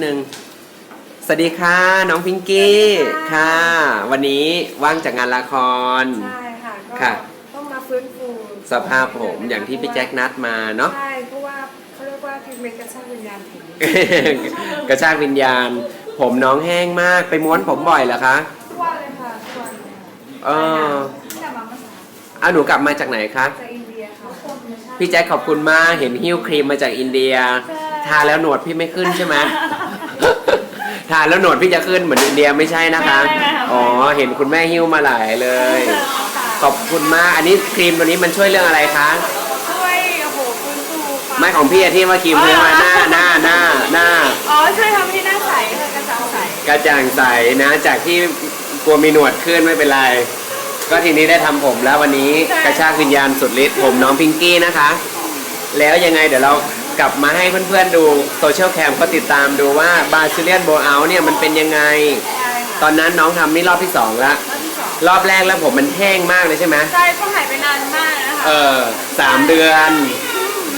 หนึ่งสวัสดีค่ะ น้องพิงกี้สวัสดีค่ะค่ะ วันนี้ว่างจากงานละคร ใช่ค่ะก็ค่ะ ต้องมาฟื้นฟูสภาพผมอย่างที่พี่แจ็คนัดมาเนาะ ใช่เพราะว่าเขาเรียกว่าเทคนิคกระชากวิญญาณผีกระชากวิญญาณ ผมน้องแห้งมากไปม้วนผมบ่อยเหรอคะทุกวันเลยค่ะทุกวันเลยค่ะเออที่กลับมาเมื่อเช้าเอาหนูกลับมาจากไหนคะจากอินเดียค่ะพี่แจ็คขอบคุณมากเห็นหิ้วครีมมาจากอินเดีย ทาแล้วหนวดพี่ไม่ขึ้นใช่ไหม ทาแล้วหนวดพี่จะขึ้นเหมือนอินเดียไม่ใช่นะคะไม่ไม่ค่ะ อ๋อ เห็นคุณแม่หิ้วมาหลายเลย ขอบคุณมาก อันนี้ครีมตัวนี้มันช่วยเรื่องอะไรคะ ช่วยโอ้โหฟื้นฟูความไม่ของพี่อะที่ว่าครีมเพื่อมาหน้าหน้าหน้าหน้า อ๋อช่วยทำให้หน้าใสค่ะกระจ่างใสกระจ่างใสนะ จากที่กลัวมีหนวดขึ้นไม่เป็นไร ก็ทีนี้ได้ทำผมแล้ววันนี้กระชากวิญญาณสุดฤทธิ์ผมน้องพิงกี้นะคะ แล้วยังไงเดี๋ยวเรา กลับมาให้เพื่อนๆดูโซเชียลแคมก็ติดตามดูว่าบาซิเลียนโบเอาเนี่ยมันเป็นยังไงใช่ค่ะตอนนั้นน้องทำนี่รอบที่สองละรอบที่สองรอบแรกแล้วผมมันแห้งมากเลยใช่ไหมใช่เพราะหายไปนานมากนะคะเออสามเดือน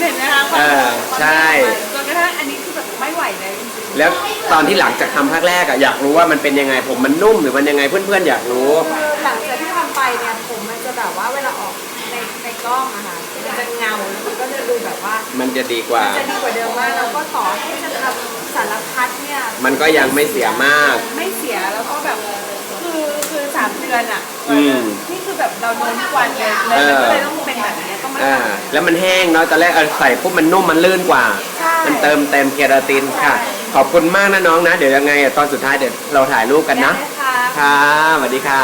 เห็นไหมคะเออใช่ จนกระทั่งอันนี้คือแบบไม่ไหวเลยจริงๆแล้วตอนที่หลังจากทำภาคแรกอะอยากรู้ว่ามันเป็นยังไง ผมมันนุ่มหรือมันยังไงเพื่อนๆอยากรู้คือหลังจากที่ทำไปเนี่ยผมมันจะแบบว่าเวลาออกในในกล้องอะค่ะมันจะเงาแล้วมันก็จะดูแบบว่า มันจะดีกว่า จะดีกว่าเดิมมากแล้วก็ต่อให้จะทำสารพัดเนี่ยมันก็ยังไม่เสียมาก ไม่เสียแล้วก็แบบคือคือสามเดือนอะอืม นี่คือแบบเราโดนทุกวันเลยเลยเออมันก็เลยต้องเป็นแบบนี้ต้องมาอ่าทำ แล้วมันแห้งเนาะตอนแรกเอาใส่ปุ๊บมันนุ่มมันลื่นกว่า ใช่มันเติมเต็มเคราตินค่ะขอบคุณมากนะน้องนะ เดี๋ยวยังไงอะตอนสุดท้ายเดี๋ยวเราถ่ายรูปกันนะได้เลยค่ะค่ะสวัสดีค่ะ